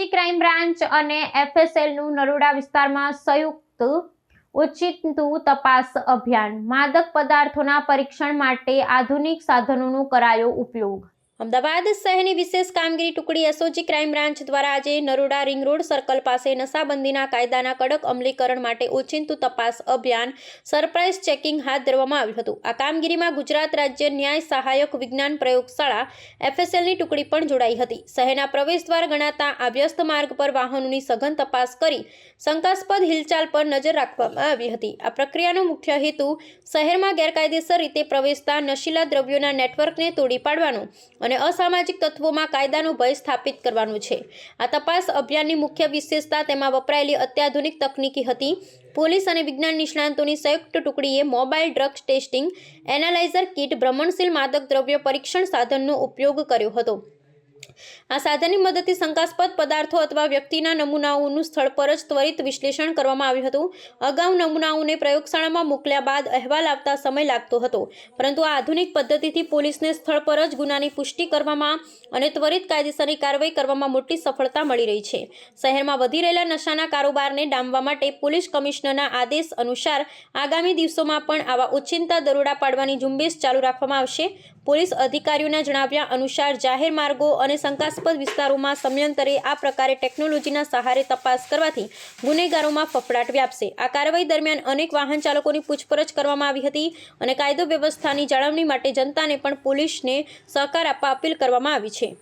SOG crime branch અને એફએસએલનું નરોડા વિસ્તારમાં સંયુક્ત ઉચિતું તપાસ અભિયાન. માદક પદાર્થોના પરીક્ષણ માટે આધુનિક સાધનોનો કરાયો ઉપયોગ. અમદાવાદ શહેરની વિશેષ કામગીરી ટુકડી એસઓજી ક્રાઇમ બ્રાન્ચ દ્વારા આજે નરોડા રિંગ રોડ સર્કલ પાસે નશાબંધીના કાયદાના કડક અમલીકરણ માટે ઓચિંતું તપાસ અભિયાન સરપ્રાઇઝ ચેકિંગ હાથ ધરવામાં આવ્યું હતું. આ કામગીરીમાં ગુજરાત રાજ્ય ન્યાય સહાયક વિજ્ઞાન પ્રયોગશાળા એફએસએલની ટુકડી પણ જોડાઈ હતી. શહેરના પ્રવેશદ્વાર ગણાતા આ વ્યસ્ત માર્ગ પર વાહનોની સઘન તપાસ કરી શંકાસ્પદ હિલચાલ પર નજર રાખવામાં આવી હતી. આ પ્રક્રિયાનો મુખ્ય હેતુ શહેરમાં ગેરકાયદેસર રીતે પ્રવેશતા નશીલા દ્રવ્યોના નેટવર્કને તોડી પાડવાનો અને અસામાજિક તત્વોમાં કાયદાનો ભય સ્થાપિત કરવાનું છે. આ તપાસ અભિયાનની મુખ્ય વિશેષતા તેમાં વપરાયેલી અત્યાધુનિક તકનીકી હતી. પોલીસ અને વિજ્ઞાન નિષ્ણાંતોની સંયુક્ત ટુકડીએ mobile drugs testing analyser kit ભ્રમણશીલ માદક દ્રવ્ય પરીક્ષણ સાધનનો ઉપયોગ કર્યો હતો. આ સાધનની મદદથી શંકાસ્પદ પદાર્થો અથવા વ્યક્તિના નમૂનાઓનું સ્થળ પર જ ત્વરિત વિશ્લેષણ કરવામાં આવ્યું હતું. અગાઉ નમૂનાઓને પ્રયોગશાળામાં મોકલ્યા બાદ અહેવાલ આવતા સમય લાગતો હતો. પરંતુ આ આધુનિક પદ્ધતિથી પોલીસને સ્થળ પર જ ગુનાની પુષ્ટિ કરવામાં અને ત્વરિત કાયદેસરની કાર્યવાહી કરવામાં મોટી સફળતા મળી રહી છે. શહેરમાં વધી રહેલા નશાના કારોબારને ડામવા માટે પોલીસ કમિશનરના આદેશ અનુસાર આગામી દિવસોમાં પણ આવા ઓચિંતા દરોડા પાડવાની ઝુંબેશ ચાલુ રાખવામાં આવશે. પોલીસ અધિકારીઓના જણાવ્યા અનુસાર જાહેર માર્ગો અને શંકાસ્પદ વિસ્તારોમાં સમયાંતરે આ પ્રકારે ટેકનોલોજીના સહારે તપાસ કરવાથી ગુનેગારોમાં ફફડાટ વ્યાપશે. આ કાર્યવાહી દરમિયાન અનેક વાહન ચાલકોની પૂછપરછ કરવામાં આવી હતી અને કાયદો વ્યવસ્થાની જાળવણી માટે જનતાને પણ પોલીસને સહકાર આપવા અપીલ કરવામાં આવી છે.